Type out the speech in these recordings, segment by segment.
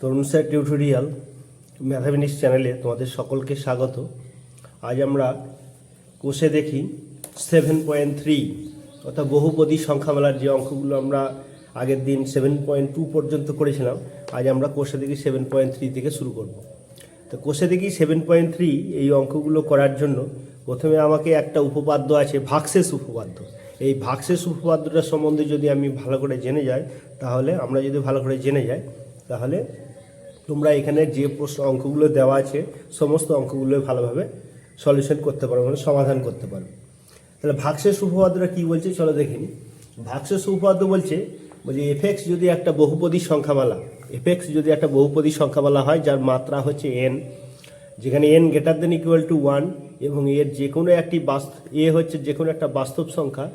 তরুণ sir tutorial mathematics চ্যানেলে তোমাদের সকলকে স্বাগত। আজ আমরা কোষে দেখি সেভেন পয়েন্ট থ্রি অর্থাৎ বহুপদী সংখ্যামালার যে অঙ্কগুলো আমরা আগের দিন সেভেন পয়েন্ট টু পর্যন্ত করেছিলাম, আজ আমরা কোষে দেখি সেভেন পয়েন্ট থ্রি থেকে শুরু করব। তো কোষে দেখি সেভেন পয়েন্ট থ্রি এই অঙ্কগুলো করার জন্য প্রথমে আমাকে একটা উপপাদ্য আছে ভাগশেষ উপপাদ্য। এই ভাগশেষ উপপাদ্যটা সম্বন্ধে যদি আমি ভালো করে জেনে যাই, তাহলে আমরা যদি ভালো করে জেনে যাই, তাহলে তোমরা এখানে যে প্রশ্ন অঙ্কগুলো দেওয়া আছে, সমস্ত অঙ্কগুলো ভালোভাবে সলিউশন করতে পারো মানে সমাধান করতে পারো। তাহলে ভাগশেষ উপপাদ্যটা কি বলছে? চলো দেখে নিই। ভাগশেষ উপপাদ্য বলছে বলছে এফএক্স যদি একটা বহুপদী সংখ্যামালা এফএক্স যদি একটা বহুপদী সংখ্যামালা হয়, যার মাত্রা হচ্ছে এন যেখানে n greater than equal to one এবং এর যে কোনো একটি বাস্ত এ হচ্ছে যে কোনো একটা বাস্তব সংখ্যা,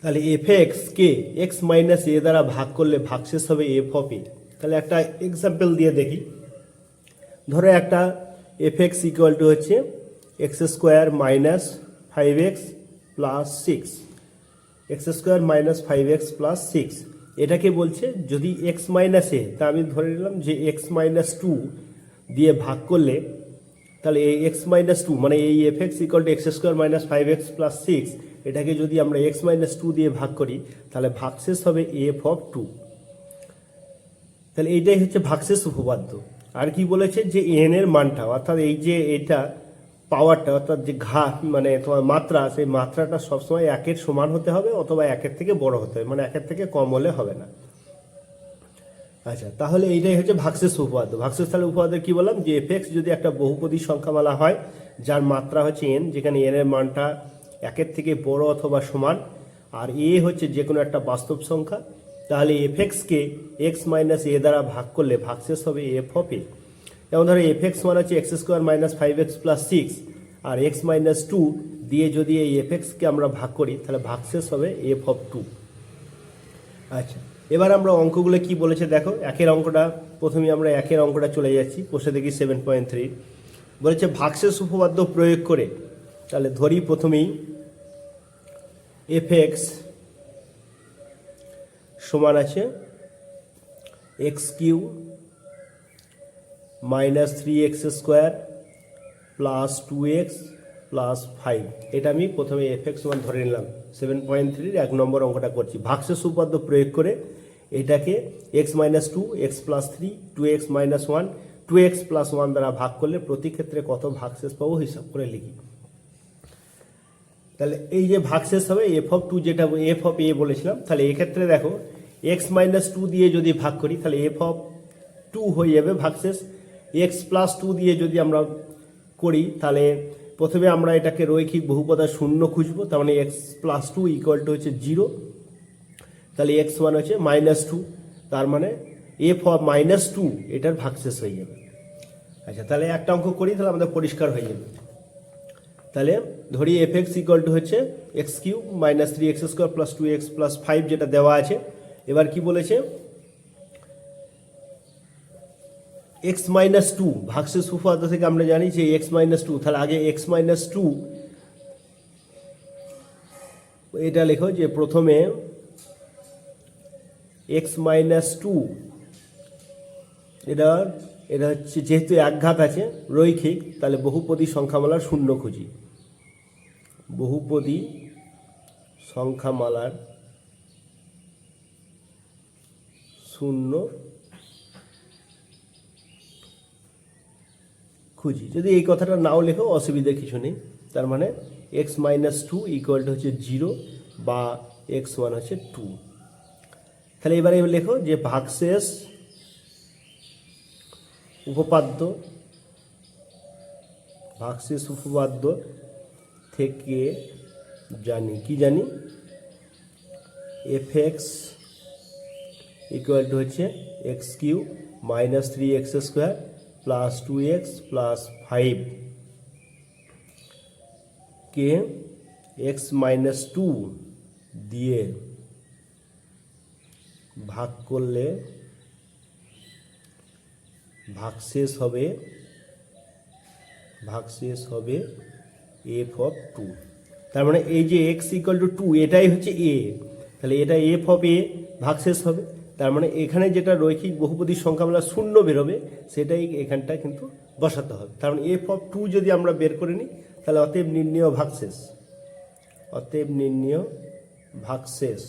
তাহলে এফ এক্স কে এক্স মাইনাস এ দ্বারা ভাগ করলে ভাগশেষ হবে এফ অফ এ তাহলে একটা এক্সাম্পল দিয়ে দেখি। ধরো একটা এফ এক্স ইকুয়াল টু হচ্ছে x square minus five x plus six x square minus five x plus six এটাকে বলছে যদি এক্স মাইনাস তা আমি ধরে নিলাম যে এক্স মাইনাস টু দিয়ে ভাগ করলে, তাহলে এই এক্স মাইনাস টু মানে এই f x equal to x square minus five x plus six এটাকে যদি আমরা এক্স মাইনাস টু দিয়ে ভাগ করি, তাহলে ভাগশেষ হবে এফ অফ টু তাহলে এইটাই হচ্ছে ভাগশেষ উপপাদ্য। আর কি বলেছে যে এন এর মানটা, অর্থাৎ এই যে এটা পাওয়ারটা অর্থাৎ যে ঘা মানে তোমার মাত্রা, সেই মাত্রাটা সবসময় একের সমান হতে হবে অথবা একের থেকে বড় হতে হবে মানে একের থেকে কম হলে হবে না। আচ্ছা তাহলে এইটাই হচ্ছে ভাগশেষ উপপাদ্য। ভাগশেষ তাহলে উপপাদ্য কি বললাম? যে এফএক্স যদি একটা বহুপদী সংখ্যামালা হয়, যার মাত্রা হচ্ছে এন যেখানে এন এর মানটা একের থেকে বড় অথবা সমান, আর এ হচ্ছে যে কোনো একটা বাস্তব সংখ্যা তাহলে এফএক্সকে এক্স মাইনাস এ দ্বারা ভাগ করলে ভাগশেষ হবে এফ অফ এ যেমন ধরো এফ এক্স মানে হচ্ছে x square minus five x plus six আর এক্স মাইনাস টু দিয়ে যদি এই এফ এক্সকে আমরা ভাগ করি, তাহলে ভাগশেষ হবে এফ অফ টু আচ্ছা এবার আমরা অঙ্কগুলো কি বলেছে দেখো, একের অঙ্কটা, প্রথমে আমরা একের অঙ্কটা চলে যাচ্ছি, বসে দেখি সেভেন পয়েন্ট থ্রি বলেছে ভাগশেষ উপপাদ্য প্রয়োগ করে, তাহলে ধরি প্রথমেই এফ এক্স সমান আছে x cube minus three x square plus two x plus five. এটা আমি প্রথমে এফ এক্স ওয়ান ধরে নিলাম। সেভেন পয়েন্ট থ্রির এক নম্বর অঙ্কটা করছি। ভাগশেষ উপাদ্য প্রয়োগ করে এটাকে x minus two x plus three, two x minus one, two x plus one দ্বারা ভাগ করলে প্রতি ক্ষেত্রে কত ভাগশেষ পাবো হিসাব করে লিখি। তাহলে এই যে ভাগশেষ হবে এফ অফ টু যেটা এফ অফ এ বলেছিলাম, তাহলে এক্ষেত্রে দেখো এক্স মাইনাস টু দিয়ে যদি ভাগ করি, তাহলে এফ অফ টু হয়ে যাবে ভাগশেষ এক্স প্লাস টু দিয়ে যদি আমরা করি, তাহলে প্রথমে আমরা এটাকে রৈখিক বহুপদা শূন্য খুঁজবো, তার মানে x plus two equal to হচ্ছে জিরো তাহলে এক্স ওয়ান হচ্ছে মাইনাস টু তার মানে এফ অফ মাইনাস টু এটার ভাগশেষ হয়ে যাবে। আচ্ছা তাহলে একটা অঙ্ক করি, তাহলে আমাদের পরিষ্কার হয়ে যাবে। তাহলে ধরি এফ এক্স ইকুয়াল টু হচ্ছে x cube minus three x square plus two x plus five যেটা দেওয়া আছে। এবার কি বলেছে? এক্স মাইনাস টু ভাগশেষ উপপাদ্য থেকে আমরা জানি যে এক্স মাইনাস টু তাহলে আগে এক্স মাইনাস টু এটা লেখো যে প্রথমে এক্স মাইনাস টু এটা এটা হচ্ছে, যেহেতু একঘাত আছে, রৈখিক, তাহলে বহুপদী সংখ্যামালার শূন্য খুঁজি। বহুপদী সংখ্যামালার শূন্য খুঁজি। যদি এই কথাটা নাও লেখো, অসুবিধা কিছু নেই। তার মানে x minus two equal to হচ্ছে জিরো বা এক্স ওয়ান হচ্ছে টু তাহলে এবারে লেখো যে ভাগশেষ উপপাদ্য, ভাগশেষ উপপাদ্য থেকে জানি, কি জানি? এফ এক্স ইকুয়াল টু হচ্ছে x cube minus three x square plus two x plus five কে এক্স মাইনাস টু দিয়ে ভাগ করলে ভাগশেষ হবে ভাগশেষ হবে এফ অফ টু তার মানে এই যে এক্স ইকুয়াল টু টু এটাই হচ্ছে এ তাহলে এটা এফ অফ এ ভাগশেষ হবে। তার মানে এখানে যেটা রৈখিক বহুপদীর সংখ্যা আমরা শূন্য বেরোবে, সেটাই এখানটা কিন্তু বসাতে হবে। মানে এফ অফ টু যদি আমরা বের করে নিই, তাহলে অতএব নির্ণীয় ভাগশেষ অতএব নির্ণীয় ভাগশেষ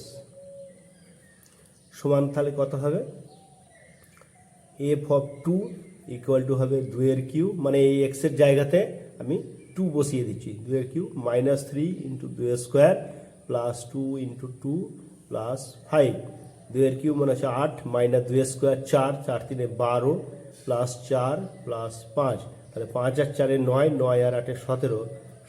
সমান তাহলে কত হবে? F of two equal to হবে দুয়ের কিউ মানে এই এক্সের জায়গাতে আমি টু বসিয়ে দিচ্ছি। দুয়ের কিউ মাইনাস থ্রি ইন্টু দুয়ের square plus two into two plus five দুয়ের কিউ মানে হচ্ছে আট মাইনাস দুয়ের স্কোয়ার চার চার তিনে বারো প্লাস চার প্লাস পাঁচ। তাহলে পাঁচ আর চারে নয় নয় আর আটে সতেরো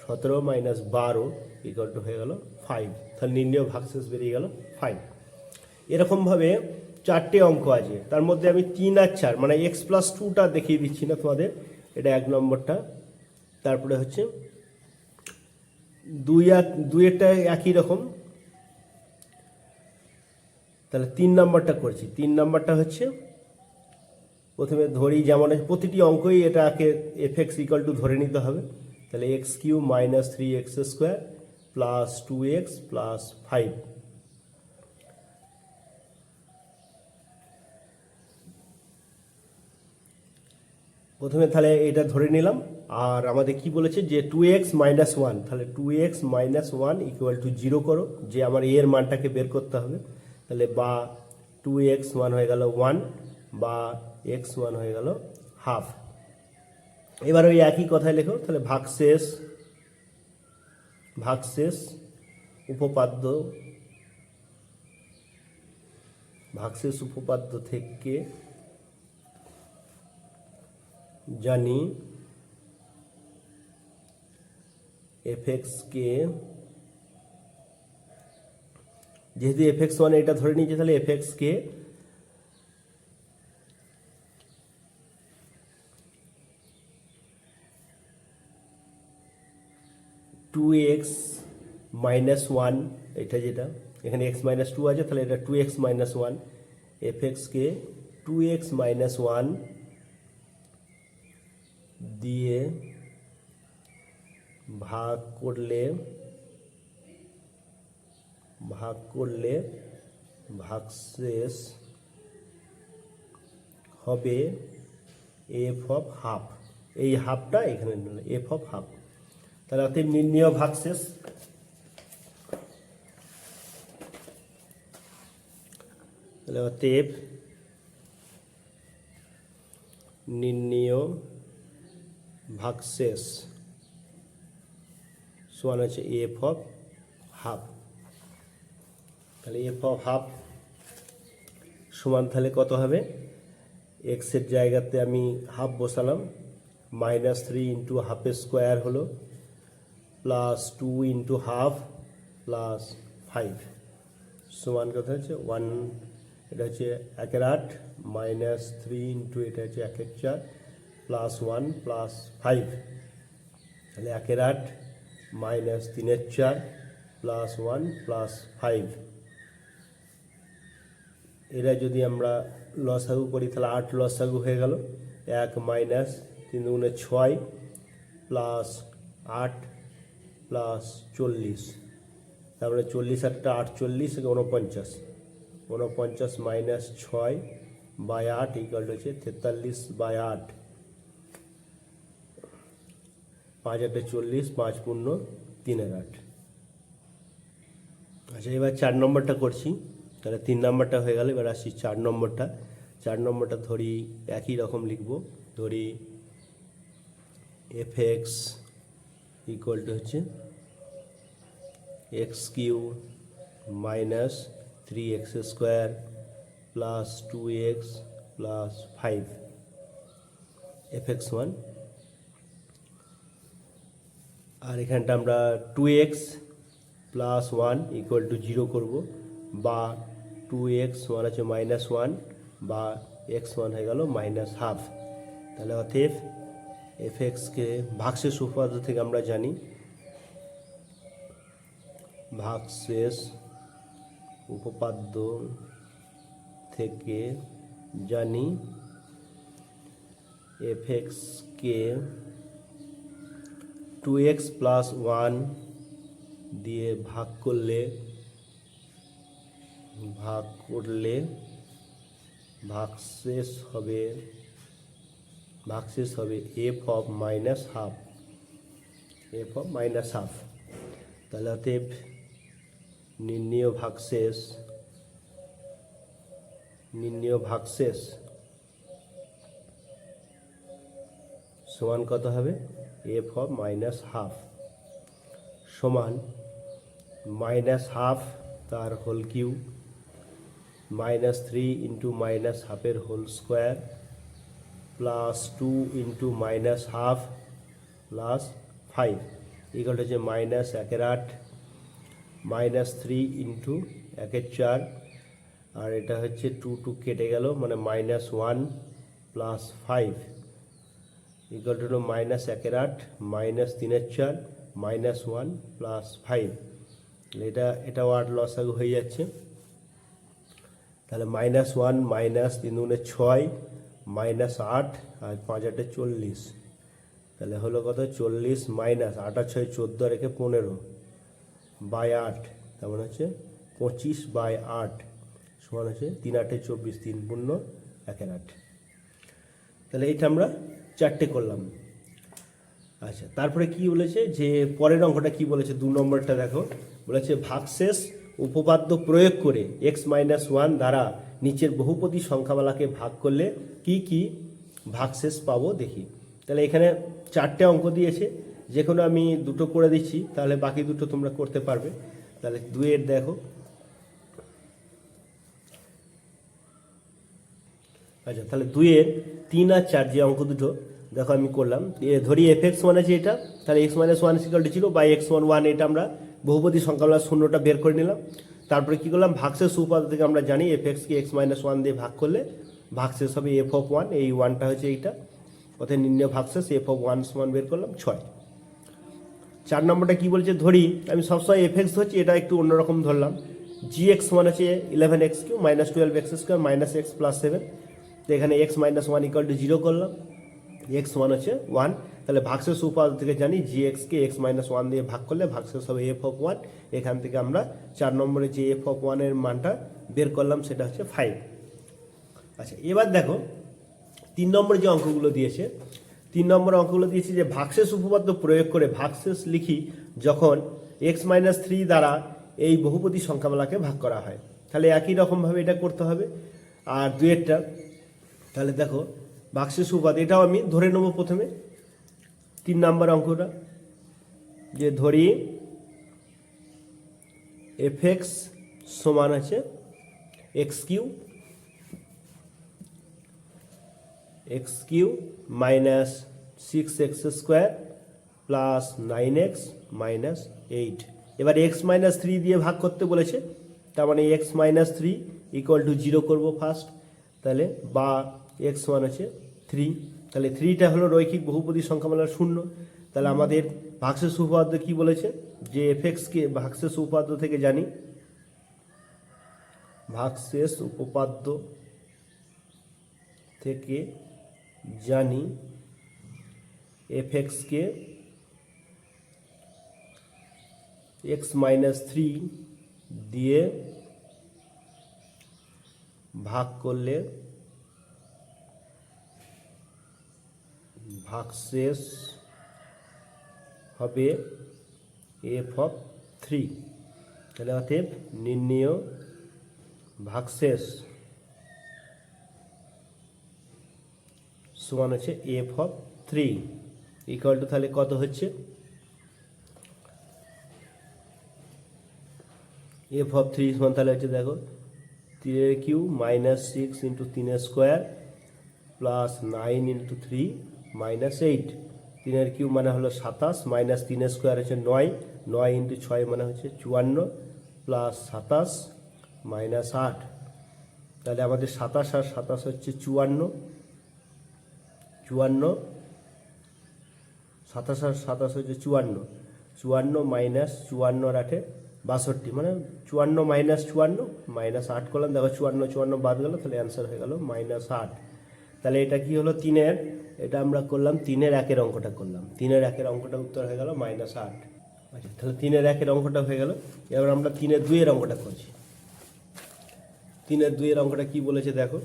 সতেরো মাইনাস বারো ইকুয়াল টু হয়ে গেল ফাইভ তাহলে নির্ণয় ভাগশেষ বেরিয়ে গেল ফাইভ এরকমভাবে চারটে অঙ্ক আছে। তার মধ্যে আমি তিন আর চার মানে এক্স প্লাস টুটা দেখিয়ে দিচ্ছি না তোমাদের। এটা এক নম্বরটা। তারপরে হচ্ছে দুই আর, দুইয়েরটা একই রকম। তাহলে তিন নম্বরটা করছি। তিন নম্বরটা হচ্ছে প্রথমে ধরি, যেমন প্রতিটি অঙ্কই এটাকে এফ এক্স ইকাল টু ধরে নিতে হবে। তাহলে x cube minus three x square plus two x plus five প্রথমে তাহলে এটা ধরে নিলাম, আর আমাদের কি বলেছে যে টু এক্স মাইনাস ওয়ান তাহলে two x minus one equal to zero করো, যে আমার এর মানটাকে বের করতে হবে। তাহলে বা টু এক্স ওয়ান হয়ে গেল ওয়ান বা এক্স ওয়ান হয়ে গেল হাফ এবার ওই একই কথায় লেখো, তাহলে ভাগশেষ ভাগশেষ উপপাদ্য ভাগশেষ উপপাদ্য থেকে জানি এফ কে যেহেতু এফ এক্স ওয়ান এটা ধরে নিয়েছে, তাহলে এফ কে টু এক্স মাইনাস ওয়ান এটা যেটা, এখানে এক্স মাইনাস টু আছে, তাহলে এটা two x minus one f কে টু এক্স মাইনাস ওয়ান দিয়ে ভাগ করলে ভাগ করলে ভাগশেষ হবে এফ অফ হাফ এই হাফটা এখানে এফ অফ হাফ তাহলে অতএব নির্ণীয় ভাগশেষ। তাহলে অতএব নির্ণীয় ভাগশেষ। সমান হচ্ছে এফ অফ হাফ তাহলে এফ অফ হাফ সমান তাহলে কত হবে? এক্সের জায়গাতে আমি হাফ বসালাম। মাইনাস থ্রি ইন্টু হাফের স্কোয়ার হলো। Plus two into half plus five সমান কত হচ্ছে ওয়ান এটা হচ্ছে একের আট। মাইনাস থ্রি ইন্টু এটা হচ্ছে একের চার। প্লাস ওয়ান প্লাস ফাইভ তাহলে একের আট মাইনাস তিনের চার প্লাস ওয়ান প্লাস ফাইভ এরা যদি আমরা লসাগু করি, তাহলে আট লসাগু হয়ে গেল। এক মাইনাস তিন দুগুণে ছয় প্লাস আট প্লাস চল্লিশ। তারপরে চল্লিশ আটটা আটচল্লিশ উনপঞ্চাশ উনপঞ্চাশ মাইনাস ছয় বাই আট ইকাল হচ্ছে তেতাল্লিশ বাই আট। পাঁচ আটে চল্লিশ, পাঁচ পূর্ণ তিনের আট। আচ্ছা এবার চার নম্বরটা করছি। তাহলে তিন নম্বরটা হয়ে গেল, এবার আসছি চার নম্বরটা। চার নম্বরটা ধরি একই রকম লিখব। ধরি এফ এক্স ইকুয়াল টু হচ্ছে x cube minus three x square plus two x plus five f x one আর এখানটা আমরা two x plus one equal to zero করব, বা টু এক্স ওয়ান আছে মাইনাস ওয়ান বা এক্স ওয়ান হয়ে গেল minus half তাহলে অতএব এফ এক্সকে ভাগশেষ উপপাদ্য থেকে আমরা জানি, ভাগশেষ উপপাদ্য থেকে জানি এফ এক্সকে টু এক্স প্লাস ওয়ান দিয়ে ভাগ করলে ভাগ করলে ভাগশেষ হবে ভাগশেষ হবে f of minus half f of minus half তাহলে অতএব নির্ণীয় ভাগশেষ নির্ণীয় ভাগশেষ সমান কত হবে? এফ অফ মাইনাস হাফ সমান মাইনাস হাফ তার whole cube minus three into minus হাফের whole square plus two into minus half plus five equal হচ্ছে মাইনাস একের আট মাইনাস থ্রি ইন্টু একের চার আর এটা হচ্ছে টু টু কেটে গেল মানে minus one plus five equal to minus একের আট মাইনাস তিনের চার মাইনাস ওয়ান প্লাস ফাইভ এটা এটাও আট লসাগু হয়ে যাচ্ছে। তাহলে মাইনাস ওয়ান মাইনাস তিন দুগুণে ছয় মাইনাস আট আর পাঁচ আটে চল্লিশ। তাহলে হলো কত? চল্লিশ মাইনাস আট আর ছয় চোদ্দ রেখে পনেরো বাই আট, তার মানে হচ্ছে পঁচিশ বাই আট সমান হচ্ছে তিন আটে চব্বিশ, তিন পূর্ণ একের আট। তাহলে এইটা আমরা চারটে করলাম। আচ্ছা তারপরে কি বলেছে যে, পরের অঙ্কটা কি বলেছে? দু নম্বরটা দেখো। বলেছে, ভাগশেষ উপপাদ্য প্রয়োগ করে এক্স মাইনাস ওয়ান দ্বারা নিচের বহুপদী সংখ্যামালাকে ভাগ করলে কি কি? ভাগশেষ পাবো দেখি। তাহলে এখানে চারটে অঙ্ক দিয়েছে। যে কোনো আমি দুটো করে দিচ্ছি, তাহলে বাকি দুটো তোমরা করতে পারবে। তাহলে দুয়ের দেখো আচ্ছা তাহলে দুইয়ের তিন আর চার যে অঙ্ক দুটো, দেখো আমি করলাম। ধরি এফ এক্স ওয়ান আছে এটা, তাহলে এক্স মাইনাস ওয়ান সিকালটি ছিল বাই এক্স ওয়ান ওয়ান এটা আমরা বহুপতি সংখ্যাবেলা শূন্যটা বের করে নিলাম। তারপরে কি করলাম? ভাগশেষ উপাদান থেকে আমরা জানি এফ এক্সকে এক্স মাইনাস ওয়ান দিয়ে ভাগ করলে ভাগশেষ হবে এফ অফ ওয়ান এই ওয়ানটা হচ্ছে এইটা। অর্থাৎ নির্ণয় ভাগশেষ এফ অফ ওয়ান সমান বের করলাম, ছয়। চার নম্বরটা কি বলছে? ধরি, আমি সবসময় এফ এক্স ধরছি, এটা একটু অন্যরকম ধরলাম। জি এক্স ওয়ান আছে eleven x cube minus twelve x square minus x plus seven তো এখানে x minus one equal to zero করলাম। এক্স ওয়ান হচ্ছে ওয়ান তাহলে ভাগশেষ উপাদান থেকে জানি জি এক্সকে এক্স মাইনাস ওয়ান দিয়ে ভাগ করলে ভাগশেষ হবে এফ অফ ওয়ান এখান থেকে আমরা চার নম্বরে যে এফ অফ ওয়ানের মানটা বের করলাম সেটা হচ্ছে ফাইভ আচ্ছা এবার দেখো, তিন নম্বর যে অঙ্কগুলো দিয়েছে, তিন নম্বর অঙ্কগুলো দিয়েছে যে ভাগশেষ উপপাদ্য প্রয়োগ করে ভাগশেষ লিখি যখন এক্স মাইনাস থ্রি দ্বারা এই বহুপদী সংখ্যামালাকে ভাগ করা হয়। তাহলে একই রকমভাবে এটা করতে হবে। আর দুয়েরটা তাহলে দেখো ভাগশেষ উপাদ এটাও আমি ধরে নেব প্রথমে। তিন নম্বর অঙ্কটা। যে ধরি এফ এক্স সমান আছে x cube x cube minus six x square plus nine x minus eight এবার এক্স মাইনাস থ্রি দিয়ে ভাগ করতে বলেছে, তার মানে x minus three equal to zero করব ফার্স্ট তাহলে বা এক্স ওয়ান আছে থ্রি তাহলে থ্রিটা হলো রৈখিক বহুপদী সংখ্যামালার শূন্য। তাহলে আমাদের ভাগশেষ উপপাদ্য কি বলেছে? যে এফ এক্সকে ভাগশেষ উপপাদ্য থেকে জানি। ভাগশেষ উপপাদ্য থেকে জানি এফ এক্সকে এক্স মাইনাস থ্রি দিয়ে ভাগ করলে ভাগশেষ হবে এফ অফ থ্রি তাহলে অতএব নির্ণয় ভাগশেষ সমান হচ্ছে f of three equal to তাহলে কত হচ্ছে? এফ অফ থ্রি সমান তাহলে হচ্ছে দেখো তিনের কিউ মাইনাস সিক্স ইন্টু তিনের square plus nine into three minus eight. তিনের কিউ মানে হলো সাতাশ, মাইনাস তিনের স্কোয়ার হচ্ছে নয় নয় ইন্টু ছয় মানে হচ্ছে চুয়ান্ন, প্লাস সাতাশ, মাইনাস আট। তাহলে আমাদের সাতাশ আর সাতাশ হচ্ছে চুয়ান্ন। চুয়ান্ন, সাতাশ আর সাতাশ হচ্ছে চুয়ান্ন। চুয়ান্ন মাইনাস চুয়ান্ন আর আটে বাষট্টি। মানে চুয়ান্ন মাইনাস চুয়ান্ন, মাইনাস আট করলাম। দেখো চুয়ান্ন চুয়ান্ন বাদ গেল, তাহলে অ্যান্সার হয়ে গেল মাইনাস আট। তাহলে এটা কি হলো তিনের? এটা আমরা করলাম তিনের একের অঙ্কটা করলাম। তিনের একের অঙ্কটা উত্তর হয়ে গেল মাইনাস আট। আচ্ছা তাহলে তিনের একের অঙ্কটা হয়ে গেল। এবার আমরা তিনের দুইয়ের অঙ্কটা করছি। তিনের দুইয়ের অঙ্কটা কি বলেছে দেখো?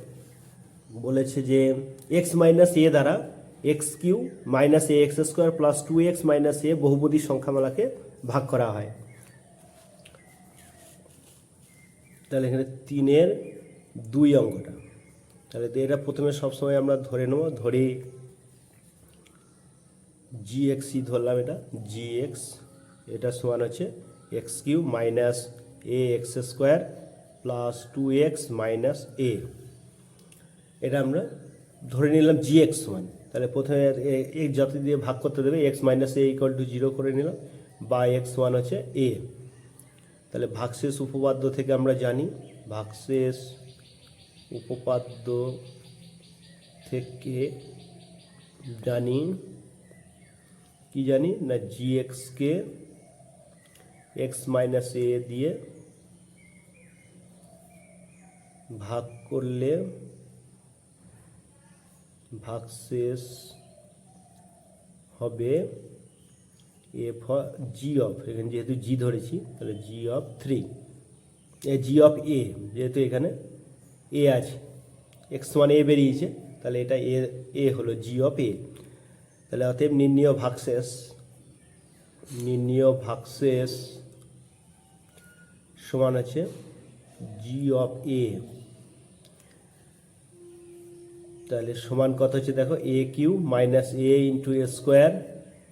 বলেছে যে এক্স মাইনাস এ দ্বারা x cube minus a x square plus two x minus a বহুপদী সংখ্যামালাকে ভাগ করা হয়। তাহলে এখানে তিনের দুই অঙ্কটা। তাহলে এটা প্রথমে সবসময় আমরা ধরে নেব, ধরি জি এক্সই ধরলাম এটা জি এক্স এটা সমান হচ্ছে x cube minus a x square plus two x minus a এটা আমরা ধরে নিলাম জি এক্স সমান। তাহলে প্রথমে এ- এই যত দিয়ে ভাগ করতে দেবে x minus a equal to zero করে নিলাম, বা এক্স ওয়ান হচ্ছে এ তাহলে ভাগশেষ উপপাদ্য থেকে আমরা জানি, ভাগশেষ উপপাদ্য থেকে জানি, কি জানি? না জি এক্সকে এক্স মাইনাস এ দিয়ে ভাগ করলে ভাগশেষ হবে এফ জি অফ এখানে যেহেতু জি ধরেছি, তাহলে g of three a g of a যেহেতু এখানে এ আছে। এক্স ওয়ান এ বেরিয়েছে, তাহলে এটা এ এ হলো জি অফ এ তাহলে অতএব নির্ণীয় ভাগশেষ নির্ণীয় ভাগশেষ সমান আছে জি অফ এ তাহলে সমান কত হচ্ছে দেখো a cube minus a into a square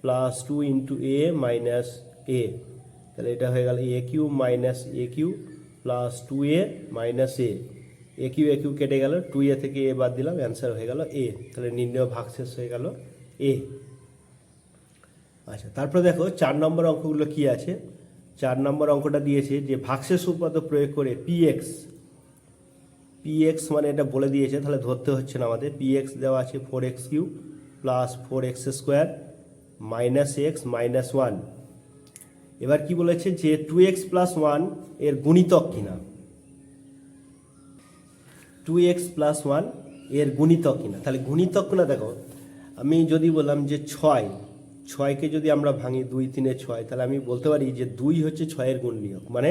plus two into a minus a তাহলে এটা হয়ে গেল a cube minus a cube plus two a minus a a cube a cube কেটে গেল টু এ থেকে এ বাদ দিলাম অ্যান্সার হয়ে গেল এ তাহলে নির্ণয় ভাগশেষ হয়ে গেল এ আচ্ছা তারপরে দেখো, চার নম্বর অঙ্কগুলো কি আছে? চার নম্বর অঙ্কটা দিয়েছে যে ভাগশেষ উপাদ্য প্রয়োগ করে পি এক্স পি এক্স মানে এটা বলে দিয়েছে, তাহলে ধরতে হচ্ছে না আমাদের। পি এক্স দেওয়া আছে four x cube plus four x square minus x minus one এবার কি বলেছে যে টু এক্স প্লাস ওয়ানের গুণিতক কিনা? টু এক্স প্লাস ওয়ানের গুণিতক কিনা? তাহলে গুণিতক কিনা দেখো আমি যদি বললাম যে ছয় ছয়কে যদি আমরা ভাঙি দুই তিনে ছয় তাহলে আমি বলতে পারি যে দুই হচ্ছে ছয়ের গুণনীয়ক। মানে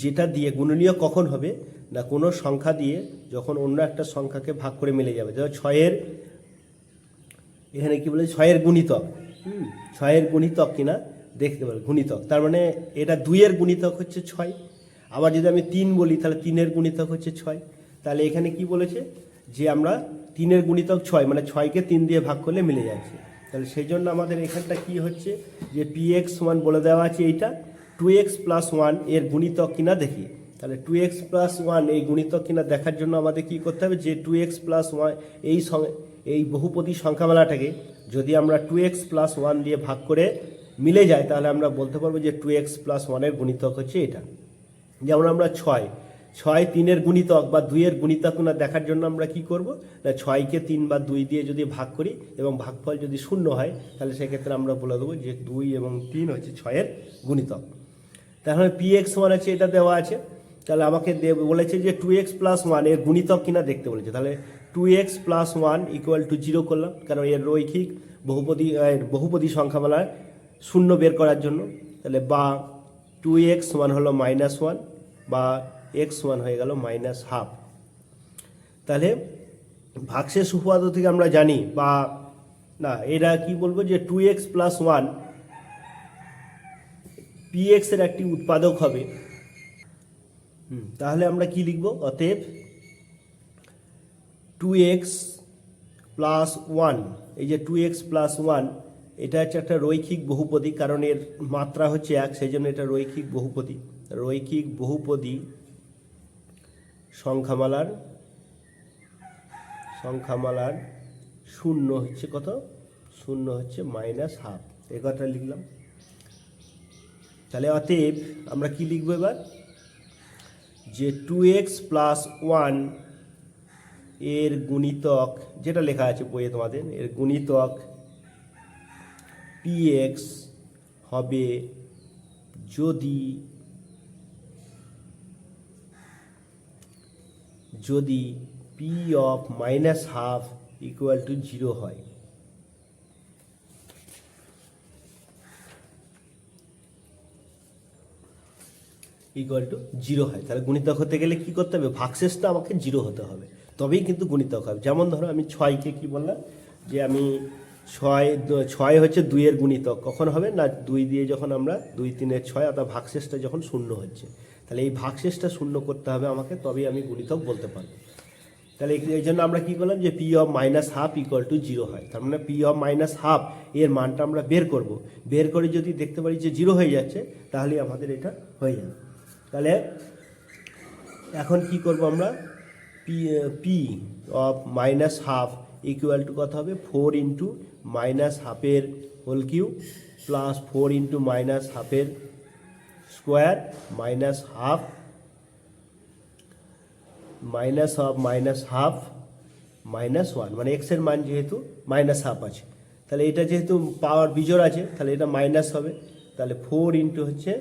যেটা দিয়ে গুণনীয়ক কখন হবে? না কোনো সংখ্যা দিয়ে যখন অন্য একটা সংখ্যাকে ভাগ করে মিলে যাবে। যেমন ছয়ের এখানে কি বলে? ছয়ের গুণিতক। হুম, ছয়ের গুণিতক কিনা? দেখতে পাবে গুণিতক। তার মানে এটা দুইয়ের গুণিতক হচ্ছে ছয়। আবার যদি আমি তিন বলি তাহলে তিনের গুণিতক হচ্ছে ছয়। তাহলে এখানে কি বলেছে? যে আমরা তিনের গুণিতক ছয় মানে ছয়কে তিন দিয়ে ভাগ করলে মিলে যাচ্ছে। তাহলে সেই জন্য আমাদের এখানটা কি হচ্ছে? যে পি এক্স ওয়ান বলে দেওয়া আছে এইটা টু এক্স প্লাস ওয়ানের গুণিতক কিনা দেখি। তাহলে টু এক্স প্লাস ওয়ান এই গুণিতক কিনা দেখার জন্য আমাদের কি করতে হবে? যে টু এক্স প্লাস ওয়ান এই এই বহুপদী সংখ্যামালাটাকে যদি আমরা টু এক্স প্লাস ওয়ান দিয়ে ভাগ করে মিলে যায়, তাহলে আমরা বলতে পারব যে টু এক্স প্লাস ওয়ানের গুণিতক হচ্ছে এটা। যেমন আমরা ছয় ছয় তিনের গুণিতক বা দুইয়ের গুণিতক না দেখার জন্য আমরা কি করব? না ছয়কে তিন বা দুই দিয়ে যদি ভাগ করি এবং ভাগফল যদি শূন্য হয়, তাহলে সেক্ষেত্রে আমরা বলে দেবো যে দুই এবং তিন হচ্ছে ছয়ের গুণিতক। তাহলে পি এক্স ওয়ান আছে এটা দেওয়া আছে। তাহলে আমাকে বলেছে যে টু এক্স প্লাস ওয়ানের গুণিতক কিনা দেখতে বলেছে। তাহলে two x plus one equal to zero করলাম, কারণ এর রৈখিক বহুপদী বহুপদী সংখ্যামালার শূন্য বের করার জন্য। তাহলে বা টু এক্স ওয়ান হলো মাইনাস ওয়ান বা এক্স ওয়ান হয়ে গেল মাইনাস হাফ। তাহলে ভাগশেষ উপপাদ্য থেকে আমরা জানি বা না, এরা কি বলব যে two x plus one p এক্সের একটি উৎপাদক হবে। তাহলে আমরা কি লিখব? অতএব টু এক্স প্লাস ওয়ান এই যে টু এক্স প্লাস ওয়ান এটা হচ্ছে একটা রৈখিক বহুপদী, কারণ এর মাত্রা হচ্ছে এক, সেই জন্য এটা রৈখিক বহুপদী। রৈখিক বহুপদী সংখ্যামালার সংখ্যামালার শূন্য হচ্ছে কত? শূন্য হচ্ছে মাইনাস হাফ এ কথা লিখলাম। তাহলে অতএব আমরা কি লিখব এবার? যে টু এক্স প্লাস ওয়ানের গুণিতক, যেটা লেখা আছে বইয়ে তোমাদের, এর গুণিতক পি এক্স হবে যদি যদি p of minus half equal to zero হয়। ইকুয়াল টু জিরো হয়। তাহলে গুণিতক হতে গেলে কি করতে হবে? ভাগশেষটা আমাকে জিরো হতে হবে। তবেই কিন্তু গুণিতক হবে। যেমন ধরো আমি ছয়কে কি বললাম? যে আমি ছয় ছয় হচ্ছে দুইয়ের গুণিতক। কখন হবে? না, দুই দিয়ে যখন আমরা দুই, তিনের ছয়, অর্থাৎ ভাগশেষটা যখন শূন্য হচ্ছে। তাহলে এই ভাগশেষটা শূন্য করতে হবে আমাকে, তবেই আমি গুণিতক বলতে পারব। তাহলে এই- জন্য আমরা কি করলাম যে p of minus half equal to zero হয়। তার মানে পি অফ মাইনাস হাফ এর মানটা আমরা বের করব। বের করে যদি দেখতে পারি যে জিরো হয়ে যাচ্ছে, তাহলে আমাদের এটা হয়ে যাবে। তাহলে এখন কি করব আমরা? P p of minus half equal to কত হবে? ফোর ইন্টু মাইনাস হাফের whole cube plus four into minus হাফের square minus half minus of minus half minus one মানে এক্সের মান যেহেতু মাইনাস হাফ আছে। তাহলে এটা যেহেতু পাওয়ার বিজোড় আছে, তাহলে এটা মাইনাস হবে। তাহলে ফোর ইন্টু হচ্ছে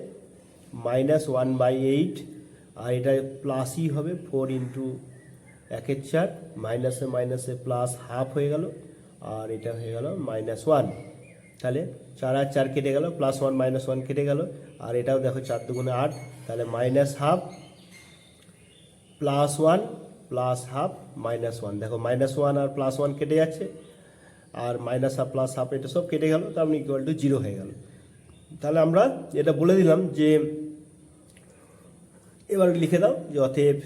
মাইনাস ওয়ান বাই এইট আর এটা প্লাসই হবে ফোর ইন্টু একের চার মাইনাসে মাইনাসে প্লাস হাফ হয়ে গেল, আর এটা হয়ে গেল মাইনাস ওয়ান তাহলে চার আর চার কেটে গেল প্লাস ওয়ান মাইনাস ওয়ান কেটে গেল আর এটাও দেখো চার দুগুণে আট, তাহলে minus half plus one plus half minus one দেখো মাইনাস ওয়ান আর প্লাস ওয়ান কেটে যাচ্ছে, আর মাইনাস হাফ প্লাস হাফ এটা সব কেটে গেল, তার ইকুয়াল টু জিরো হয়ে গেল। তাহলে আমরা এটা বলে দিলাম যে, এবার লিখে দাও যে অতএব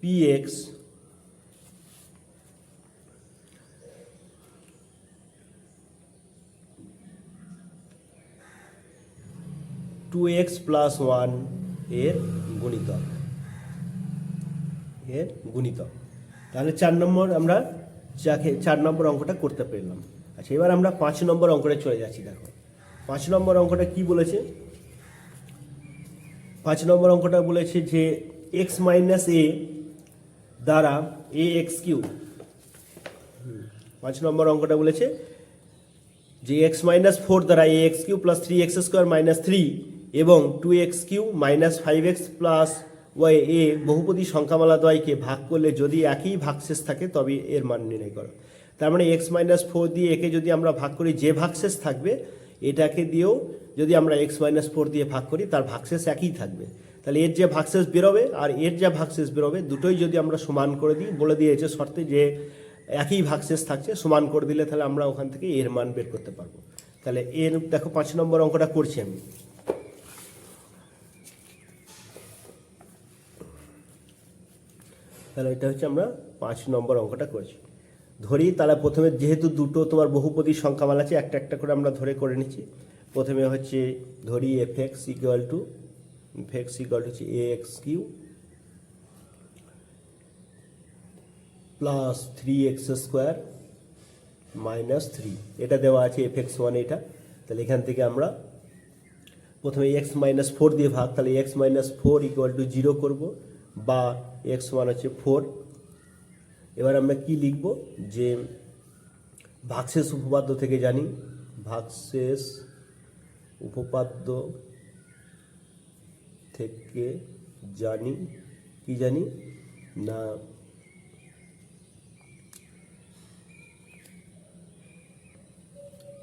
p x two x plus ওয়ানের গুণিতক। এর গুণিতক। তাহলে চার নম্বর আমরা যাকে চার নম্বর অঙ্কটা করতে পারলাম আচ্ছা এবার আমরা পাঁচ নম্বর অঙ্কটা চলে যাচ্ছি, দেখো। পাঁচ নম্বর অঙ্কটা কি বলেছে? পাঁচ নম্বর অঙ্কটা বলেছে যে এক্স মাইনাস এ দ্বারা এ এক্স কিউ পাঁচ নম্বর অঙ্কটা বলেছে যে এক্স মাইনাস ফোর দ্বারা a x cube plus three x square minus three এবং two x cube minus five x plus y a বহুপদী সংখ্যামালা দ্বয়কে ভাগ করলে যদি একই ভাগশেষ থাকে, তবে এর মান নির্ণয় করো। তার মানে এক্স মাইনাস ফোর দিয়ে একে যদি আমরা ভাগ করি, যে ভাগশেষ থাকবে, এটাকে দিয়েও যদি আমরা এক্স মাইনাস ফোর দিয়ে ভাগ করি, তার ভাগশেষ একই থাকবে। তাহলে এর যে ভাগশেষ বেরোবে আর এর যে ভাগশেষ বেরোবে, দুটোই যদি আমরা সমান করে দিই, বলে দিয়েছে শর্তে যে একই ভাগশেষ থাকছে, সমান করে দিলে তাহলে আমরা ওখান থেকে এর মান বের করতে পারব। তাহলে এর, দেখো পাঁচ নম্বর অঙ্কটা করছি আমি। তাহলে এটা হচ্ছে আমরা পাঁচ নম্বর অঙ্কটা করেছি। ধরি তাহলে প্রথমে যেহেতু দুটো তোমার বহুপদী সংখ্যামাল আছে, একটা একটা করে আমরা ধরে করে নিচ্ছি। প্রথমে হচ্ছে ধরি f x equal to f x equal to হচ্ছে a x cube plus three x square minus three এটা দেওয়া আছে এফ এক্স ওয়ান এটা। তাহলে এখান থেকে আমরা প্রথমে এক্স মাইনাস ফোর দিয়ে ভাগ, তাহলে x minus four equal to zero করব। বা এক্স ওয়ান হচ্ছে ফোর। এবার আমরা কি লিখব? যে ভাগশেষ উপপাদ্য থেকে জানি। ভাগশেষ উপপাদ্য থেকে জানি। কি জানি? না।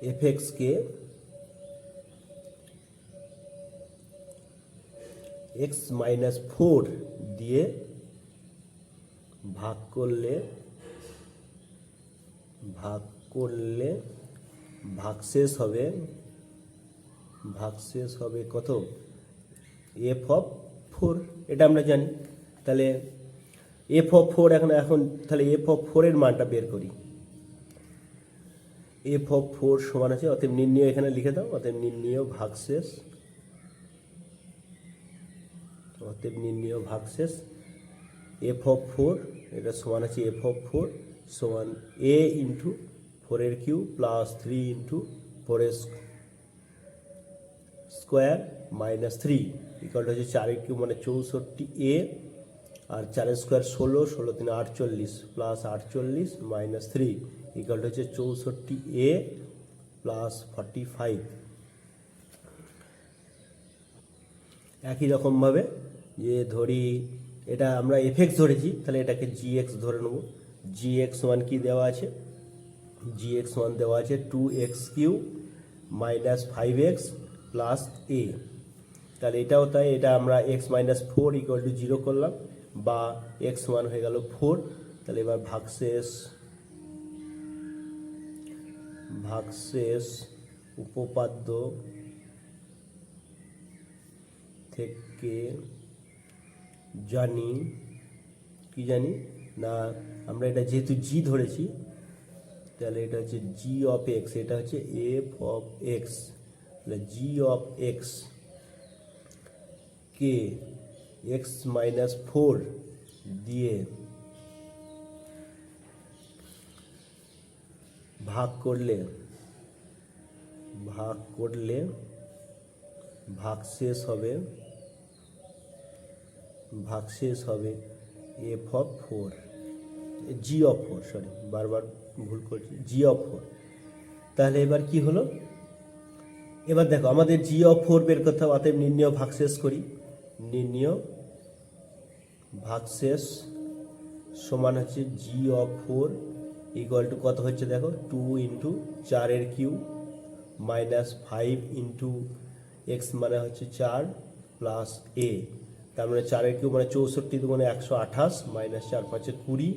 এফ এক্সকে এক্স মাইনাস ফোর দিয়ে ভাগ করলে ভাগ করলে ভাগশেষ হবে ভাগশেষ হবে কত? এফ অফ ফোর এটা আমরা জানি। তাহলে এফ অফ ফোর এখন এখন তাহলে এফ অফ ফোরের মানটা বের করি। এফ অফ ফোর সমান আছে, অতএব নির্ণয় এখানে লিখে দাও, অতএব নির্ণয় ভাগশেষ অতএব নির্ণয় ভাগশেষ এফ অফ ফোর এটা সমান আছে এফ অফ ফোর সমান এ ইন্টু ফোরের কিউ প্লাস থ্রি ইন্টু ফোরের স্কোয়ার মাইনাস থ্রি ইকালটা হচ্ছে চারের কিউ মানে চৌষট্টি এ আর চারের স্কোয়ার ষোলো ষোলো তিন আটচল্লিশ প্লাস আটচল্লিশ মাইনাস থ্রি ইকালটা হচ্ছে চৌষট্টি এ প্লাস ফর্টি ফাইভ একই রকমভাবে যে ধরি এটা আমরা এফএক্স ধরেছি, তাহলে এটাকে জি এক্স ধরে নেব। জি এক্স ওয়ান কি দেওয়া আছে? জি এক্স ওয়ান দেওয়া আছে two x cube minus five x plus a তাহলে এটাও তাই, এটা আমরা x minus four equal to zero করলাম, বা এক্স ওয়ান হয়ে গেল ফোর তাহলে এবার ভাগশেষ ভাগশেষ উপপাদ্য থেকে জানি, কি জানি? না, আমরা এটা যেহেতু জি ধরেছি, তাহলে এটা হচ্ছে জি অফ এক্স এটা হচ্ছে এফ অফ এক্স তাহলে জি অফ এক্স কে এক্স মাইনাস ফোর দিয়ে ভাগ করলে ভাগ করলে ভাগ শেষ হবে ভাগশেষ হবে f of four, g of four sorry বারবার ভুল করছি, জি অফ ফোর। তাহলে এবার কি হলো? এবার দেখো, আমাদের জি অফ ফোর বের করতে হবে, অতএব নির্ণয় ভাগশেষ করি। নির্ণয় ভাগশেষ সমান হচ্ছে g of four equal to কত হচ্ছে দেখো? টু ইন্টু চারের cube minus five into x মানে হচ্ছে চার প্লাস এ তার মানে চারের কিউ মানে চৌষট্টি মানে একশো আঠাশ, মাইনাস চার পাঁচে কুড়ি,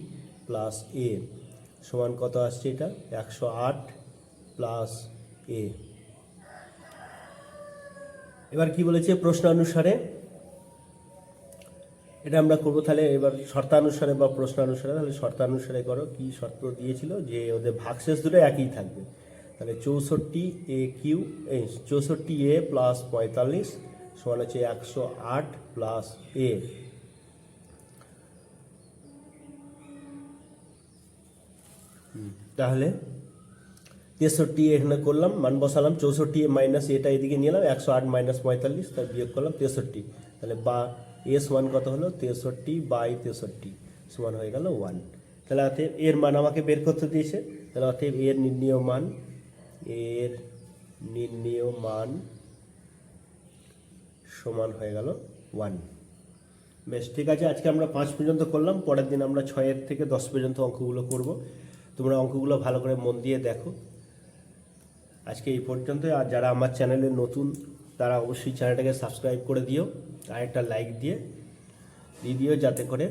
প্লাস এ। সমান কত আসছে এটা? একশো আট প্লাস এ। এবার কি বলেছে প্রশ্ন অনুসারে এটা আমরা করব তাহলে এবার শর্তানুসারে বা প্রশ্নানুসারে। তাহলে শর্তানুসারে করো, কি শর্ত দিয়েছিল? যে ওদের ভাগশেষ দুটো একই থাকবে। তাহলে চৌষট্টি এ কিউ চৌষট্টি এ প্লাস পঁয়তাল্লিশ সমান হচ্ছে একশো আট প্লাস এ তাহলে তেষট্টি এখানে করলাম, মান বসালাম, চৌষট্টি মাইনাস এটা এদিকে নিয়ে এলাম, একশো আট মাইনাস পঁয়তাল্লিশ, তার বিয়োগ করলাম তেষট্টি। তাহলে বা এস ওয়ান কত হলো? তেষট্টি বাই তেষট্টি সমান হয়ে গেল ওয়ান তাহলে অতএব এর মান আমাকে বের করতে দিয়েছে। তাহলে অতএব এর নির্ণীয় মান, এর নির্ণীয় মান সমান হয়ে গেল ওয়ান বেশ, ঠিক আছে, আজকে আমরা পাঁচ পর্যন্ত করলাম, পরের দিন আমরা ছয়ের থেকে দশ পর্যন্ত অঙ্কগুলো করব। তোমরা অঙ্কগুলো ভালো করে মন দিয়ে দেখো। আজকে এই পর্যন্ত আর যারা আমার চ্যানেলে নতুন, তারা অবশ্যই চ্যানেলটাকে সাবস্ক্রাইব করে দিও, আর একটা লাইক দিয়ে দিয়ে দিও, যাতে করে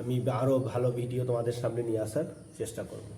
আমি আরও ভালো ভিডিও তোমাদের সামনে নিয়ে আসার চেষ্টা করব।